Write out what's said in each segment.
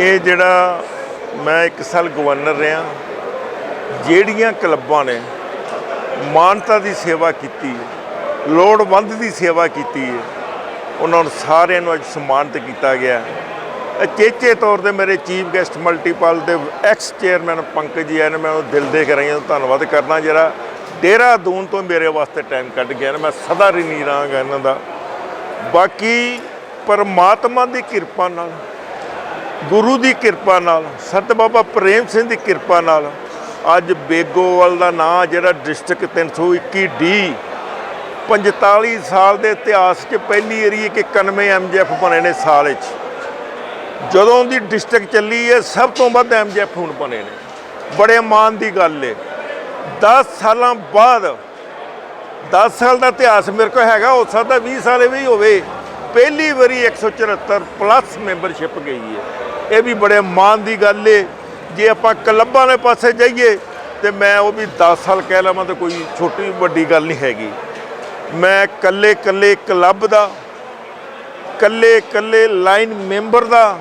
ਇਹ ਜਿਹੜਾ ਮੈਂ ਇੱਕ ਸਾਲ ਗਵਰਨਰ ਰਿਹਾ, ਜਿਹੜੀਆਂ ਕਲੱਬਾਂ ਨੇ ਮਾਨਤਾ ਦੀ ਸੇਵਾ ਕੀਤੀ ਹੈ, ਲੋੜਵੰਦ ਦੀ ਸੇਵਾ ਕੀਤੀ ਹੈ, ਉਹਨਾਂ ਨੂੰ ਸਾਰਿਆਂ ਨੂੰ ਅੱਜ ਸਨਮਾਨਿਤ ਕੀਤਾ ਗਿਆ ਅਚੇਚੇ ਤੌਰ ਤੇ ਮੇਰੇ ਚੀਫ ਗੈਸਟ ਮਲਟੀਪਲ ਦੇ ਐਕਸ ਚੇਅਰਮੈਨ ਪੰਕਜ ਜੀ ਆਏ ਨੇ, ਮੈਂ ਉਹ ਦਿਲ ਦੇ ਕਰਾਈਆਂ ਦਾ ਧੰਨਵਾਦ ਕਰਨਾ ਜਿਹੜਾ ਦੇਹਰਾਦੂਨ ਤੋਂ ਮੇਰੇ ਵਾਸਤੇ ਟਾਈਮ ਕੱਢ ਗਿਆ ਮੈਂ ਸਦਾ ਰਿਣੀ ਰਹਾਂਗਾ ਇਹਨਾਂ ਦਾ। ਬਾਕੀ ਪਰਮਾਤਮਾ ਦੀ ਕਿਰਪਾ ਨਾਲ ਗੁਰੂ ਦੀ ਕਿਰਪਾ ਨਾਲ, ਸੰਤ ਬਾਬਾ ਪ੍ਰੇਮ ਸਿੰਘ ਦੀ ਕਿਰਪਾ ਨਾਲ ਅੱਜ ਬੇਗੋਵਾਲ ਦਾ ਨਾਂ ਜਿਹੜਾ ਡਿਸਟ੍ਰਿਕਟ 321 ਡੀ 45 ਸਾਲ ਦੇ ਇਤਿਹਾਸ 'ਚ ਪਹਿਲੀ ਏਰੀ ਕਿ 91 ਐਮਜੀਐਫ ਬਣੇ ਨੇ ਸਾਲ 'ਚ ਜਦੋਂ ਦੀ ਡਿਸਟ੍ਰਿਕਟ ਚੱਲੀ ਹੈ, ਸਭ ਤੋਂ ਵੱਧ ਐਮਜੀਐਫ ਹੁਣ ਬਣੇ ਨੇ। ਬੜੇ ਮਾਣ ਦੀ ਗੱਲ ਏ। 10 ਸਾਲਾਂ ਬਾਅਦ 10 ਸਾਲ ਦਾ ਇਤਿਹਾਸ ਮੇਰੇ ਕੋਲ ਹੈਗਾ, ਹੋ ਸਕਦਾ 20 ਸਾਲ ਵੀ ਹੋਵੇ। ਪਹਿਲੀ ਵਾਰੀ 174 ਪਲੱਸ ਮੈਂਬਰਸ਼ਿਪ ਗਈ ਹੈ ਇਹ ਵੀ ਬੜੇ ਮਾਣ ਦੀ ਗੱਲ ਏ। ਜੇ ਆਪਾਂ ਕਲੱਬਾਂ ਦੇ ਪਾਸੇ ਜਾਈਏ ਤੇ ਮੈਂ ਉਹ ਵੀ 10 ਸਾਲ ਕਹਿ ਲਵਾਂ ਤਾਂ ਕੋਈ ਛੋਟੀ ਵੱਡੀ ਗੱਲ ਨਹੀਂ ਹੈਗੀ। ਮੈਂ ਕੱਲੇ ਕੱਲੇ ਕਲੱਬ ਦਾ ਕੱਲੇ ਕੱਲੇ ਲਾਈਨ ਮੈਂਬਰ ਦਾ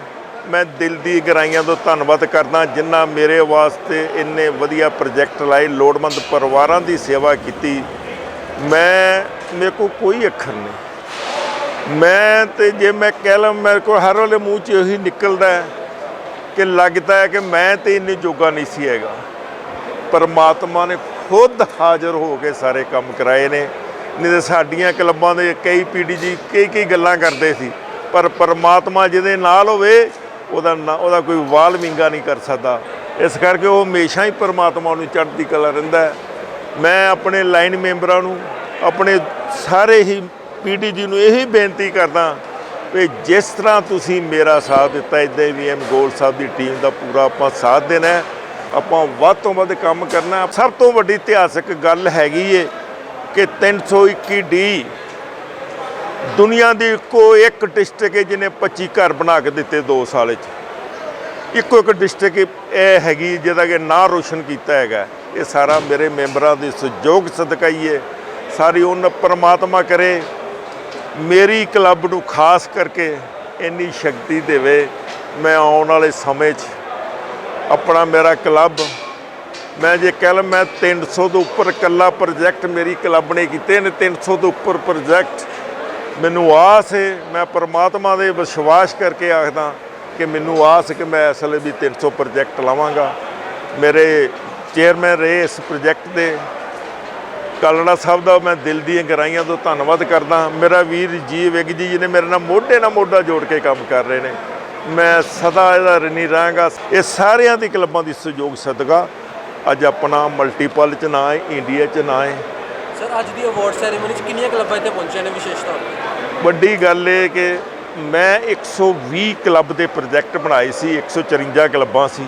ਮੈਂ ਦਿਲ ਦੀ ਗਰਾਈਆਂ ਤੋਂ ਧੰਨਵਾਦ ਕਰਦਾ ਜਿਨ੍ਹਾਂ ਮੇਰੇ ਵਾਸਤੇ ਇੰਨੇ ਵਧੀਆ ਪ੍ਰੋਜੈਕਟ ਲਾਏ, ਲੋੜਵੰਦ ਪਰਿਵਾਰਾਂ ਦੀ ਸੇਵਾ ਕੀਤੀ। ਮੈਂ, ਮੇਰੇ ਕੋਲ ਕੋਈ ਅੱਖਰ ਨਹੀਂ। ਮੈਂ ਤੇ ਜੇ ਮੈਂ ਕਹਿ ਲਾਂ ਮੇਰੇ ਕੋਲ ਹਰ ਵੇਲੇ ਮੂੰਹ 'ਚ ਇਹੀ ਨਿਕਲਦਾ ਹੈ ਕਿ ਲੱਗਦਾ ਹੈ ਕਿ ਮੈਂ ਤੇ ਇੰਨੇ ਜੋਗਾ ਨਹੀਂ ਸੀ ਹੈਗਾ। ਪਰਮਾਤਮਾ ਨੇ ਖੁਦ ਹਾਜ਼ਰ ਹੋ ਕੇ ਸਾਰੇ ਕੰਮ ਕਰਾਏ ਨੇ। ਨਹੀਂ ਤੇ ਸਾਡੀਆਂ ਕਲੱਬਾਂ ਦੇ ਕਈ ਪੀਡੀਜੀ ਕਈ ਕਈ ਗੱਲਾਂ ਕਰਦੇ ਸੀ। ਪਰ ਪਰਮਾਤਮਾ ਜਿਹਦੇ ਨਾਲ ਹੋਵੇ, ਉਹਦਾ ਨਾ- ਉਹਦਾ ਕੋਈ ਵਾਲ ਵਿੰਗਾ ਨਹੀਂ ਕਰ ਸਕਦਾ। ਇਸ ਕਰਕੇ ਉਹ ਹਮੇਸ਼ਾ ਹੀ ਪਰਮਾਤਮਾ ਨੂੰ ਚੜ੍ਹਦੀ ਕਲਾ ਰਹਿੰਦਾ ਹੈ। ਮੈਂ ਆਪਣੇ ਲਾਈਨ ਮੈਂਬਰਾਂ ਨੂੰ, ਆਪਣੇ ਸਾਰੇ ਹੀ ਪੀਡੀਜੀ ਨੂੰ ਇਹੀ ਬੇਨਤੀ ਕਰਦਾ ਵੀ ਜਿਸ ਤਰ੍ਹਾਂ ਤੁਸੀਂ ਮੇਰਾ ਸਾਥ ਦਿੱਤਾ, ਇਦਾਂ ਵੀ ਐਮ ਗੋਲ ਸਾਹਿਬ ਦੀ ਟੀਮ ਦਾ ਪੂਰਾ ਆਪਾਂ ਸਾਥ ਦੇਣਾ ਆਪਾਂ ਵੱਧ ਤੋਂ ਵੱਧ ਕੰਮ ਕਰਨਾ ਸਭ ਤੋਂ ਵੱਡੀ ਇਤਿਹਾਸਕ ਗੱਲ ਹੈਗੀ ਏ ਕਿ 321 ਡੀ ਦੁਨੀਆ ਦੀ ਇੱਕੋ ਇੱਕ ਡਿਸਟ੍ਰਿਕਟ ਹੈ ਜਿਹਨੇ 25 ਘਰ ਬਣਾ ਕੇ ਦਿੱਤੇ 2 ਸਾਲ ਵਿੱਚ। ਇੱਕੋ ਇੱਕ ਡਿਸਟ੍ਰਿਕਟ ਇਹ ਹੈਗੀ ਜਿਹਦਾ ਕਿ ਨਾਂ ਰੋਸ਼ਨ ਕੀਤਾ ਹੈਗਾ। ਇਹ ਸਾਰਾ ਮੇਰੇ ਮੈਂਬਰਾਂ ਦੇ ਸਹਿਯੋਗ ਸਦਕਾ ਹੀ ਹੈ ਸਾਰੀ ਉਹਨਾਂ ਪਰਮਾਤਮਾ ਕਰੇ। ਮੇਰੀ ਕਲੱਬ ਨੂੰ ਖਾਸ ਕਰਕੇ ਇੰਨੀ ਸ਼ਕਤੀ ਦੇਵੇ, ਮੈਂ ਆਉਣ ਵਾਲੇ ਸਮੇਂ 'ਚ ਆਪਣਾ ਮੇਰਾ ਕਲੱਬ, ਮੈਂ ਜੇ ਕਹਿ ਲਾਂ ਮੈਂ 300 ਤੋਂ ਉੱਪਰ ਇਕੱਲਾ ਪ੍ਰੋਜੈਕਟ ਮੇਰੀ ਕਲੱਬ ਨੇ ਕੀਤੇ ਨੇ 300 ਤੋਂ ਉੱਪਰ ਪ੍ਰੋਜੈਕਟ ਮੈਨੂੰ ਆਸ ਹੈ ਮੈਂ ਪਰਮਾਤਮਾ ਦੇ ਵਿਸ਼ਵਾਸ ਕਰਕੇ ਆਖਦਾ ਕਿ ਮੈਨੂੰ ਆਸ ਕਿ ਮੈਂ ਅਸਲ ਵੀ 300 ਪ੍ਰੋਜੈਕਟ ਲਾਵਾਂਗਾ। ਮੇਰੇ ਚੇਅਰਮੈਨ ਰਹੇ ਇਸ ਪ੍ਰੋਜੈਕਟ ਦੇ ਕਾਲੜਾ ਸਾਹਿਬ ਦਾ ਮੈਂ ਦਿਲ ਦੀਆਂ ਗਹਿਰਾਈਆਂ ਤੋਂ ਧੰਨਵਾਦ ਕਰਦਾ ਮੇਰਾ ਵੀਰ ਜੀ ਵਿਗ ਜੀ ਜਿਹਨੇ ਮੇਰੇ ਨਾਲ ਮੋਢੇ ਨਾਲ ਮੋਢਾ ਜੋੜ ਕੇ ਕੰਮ ਕਰ ਰਹੇ ਨੇ। ਮੈਂ ਸਦਾ ਇਹਦਾ ਰਿਣੀ ਰਹਾਂਗਾ। ਇਹ ਸਾਰਿਆਂ ਦੀ ਕਲੱਬਾਂ ਦੀ ਸਹਿਯੋਗ ਸਦਕਾ ਅੱਜ ਆਪਣਾ ਮਲਟੀਪਲ ਚ ਨਾ ਹੈ ਇੰਡੀਆ ਚ ਨਾ ਹੈ ਸਰ ਅੱਜ ਦੀ ਅਵਾਰਡ ਸੈਰੇਮਨੀ 'ਚ ਕਿੰਨੀਆਂ ਕਲੱਬਾਂ ਇੱਥੇ ਪਹੁੰਚੀਆਂ ਨੇ ਵਿਸ਼ੇਸ਼ ਤੌਰ ਤੇ ਵੱਡੀ ਗੱਲ ਇਹ ਕਿ ਮੈਂ 120 ਕਲੱਬ ਦੇ ਪ੍ਰੋਜੈਕਟ ਬਣਾਏ ਸੀ 154 ਕਲੱਬਾਂ ਸੀ।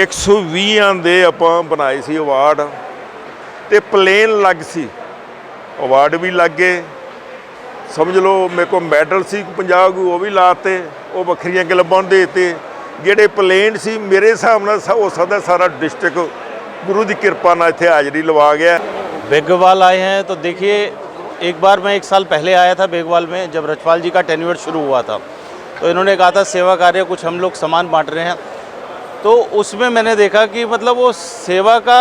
120ਾਂ ਦੇ ਆਪਾਂ ਬਣਾਏ ਸੀ ਅਵਾਰਡ ਤੇ ਪਲੇਨ ਲੱਗ ਸੀ ਅਵਾਰਡ ਵੀ ਲੱਗੇ ਸਮਝ ਲਓ ਮੇਰੇ ਕੋਲ ਮੈਡਲ ਸੀ 50 ਕੁ ਉਹ ਵੀ ਲਾਤੇ ਉਹ ਵੱਖਰੀਆਂ ਕਲੱਬਾਂ ਨੂੰ ਦੇ ਦਿੱਤੇ ਜਿਹੜੇ ਪਲੇਨ ਸੀ ਮੇਰੇ ਹਿਸਾਬ ਨਾਲ ਸ- ਹੋ ਸਕਦਾ ਸਾਰਾ ਡਿਸਟ੍ਰਿਕਟ ਗੁਰੂ ਦੀ ਕਿਰਪਾ ਨਾਲ ਇੱਥੇ ਹਾਜ਼ਰੀ ਲਵਾ ਗਿਆ बेगवाल आए हैं तो देखिए एक बार मैं एक साल पहले आया था बेगवाल में जब रजपाल जी का टेन्यूर शुरू हुआ था तो इन्होंने कहा था सेवा कार्य कुछ हम लोग सामान बांट रहे हैं तो उसमें मैंने देखा कि मतलब वो सेवा का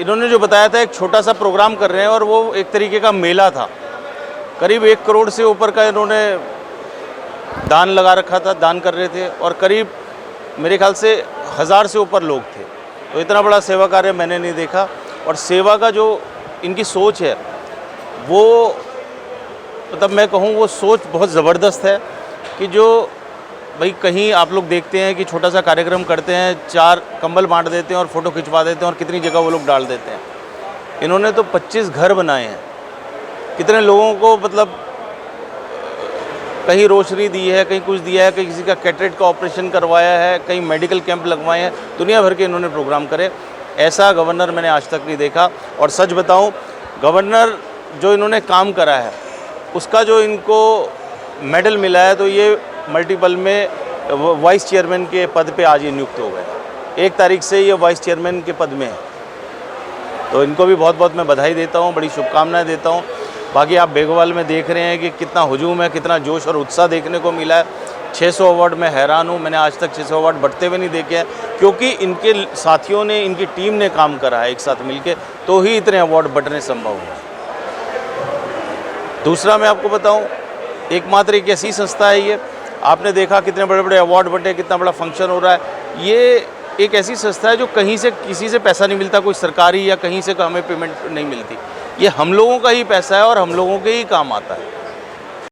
इन्होंने जो बताया था, एक छोटा सा प्रोग्राम कर रहे हैं और वो एक तरीके का मेला था। करीब एक करोड़ से ऊपर का इन्होंने दान लगा रखा था, दान कर रहे थे और करीब मेरे ख्याल से हज़ार से ऊपर लोग थे। तो इतना बड़ा सेवा कार्य मैंने नहीं देखा और सेवा का जो इनकी सोच है, वो मतलब मैं कहूँ, वो सोच बहुत ज़बरदस्त है कि जो भाई, कहीं आप लोग देखते हैं कि छोटा सा कार्यक्रम करते हैं, चार कंबल बांट देते हैं और फ़ोटो खिंचवा देते हैं और कितनी जगह वो लोग डाल देते हैं। इन्होंने तो 25 घर बनाए हैं। कितने लोगों को मतलब कहीं रोशनी दी है, कहीं कुछ दिया है, कहीं किसी का कैटरेट का ऑपरेशन करवाया है, कहीं मेडिकल कैंप लगवाए हैं। दुनिया भर के इन्होंने प्रोग्राम करे। ऐसा गवर्नर मैंने आज तक नहीं देखा। और सच बताऊँ, गवर्नर जो इन्होंने काम करा है, उसका जो इनको मेडल मिला है तो ये मल्टीपल में वाइस चेयरमैन के पद पे आज ये नियुक्त हो गए। एक तारीख से ये वाइस चेयरमैन के पद में है। तो इनको भी बहुत बहुत मैं बधाई देता हूँ, बड़ी शुभकामनाएँ देता हूँ। बाकी आप बेगवाल में देख रहे हैं कि कितना हजूम है, कितना जोश और उत्साह देखने को मिला है। 600 अवार्ड मैं हैरान हूँ, मैंने आज तक 600 अवार्ड बढ़ते हुए नहीं देखे हैं। क्योंकि इनके साथियों ने, इनकी टीम ने काम करा है एक साथ मिलके तो ही इतने अवार्ड बढ़ने संभव हुए दूसरा मैं आपको बताऊँ, एकमात्र एक ऐसी संस्था है ये आपने देखा कितने बड़े बड़े अवार्ड बटे, कितना बड़ा फ़ंक्शन हो रहा है। ये एक ऐसी संस्था है जो कहीं से, किसी से पैसा नहीं मिलता, कोई सरकारी या कहीं से हमें पेमेंट नहीं मिलती। ये हम लोगों का ही पैसा है और हम लोगों के ही काम आता है।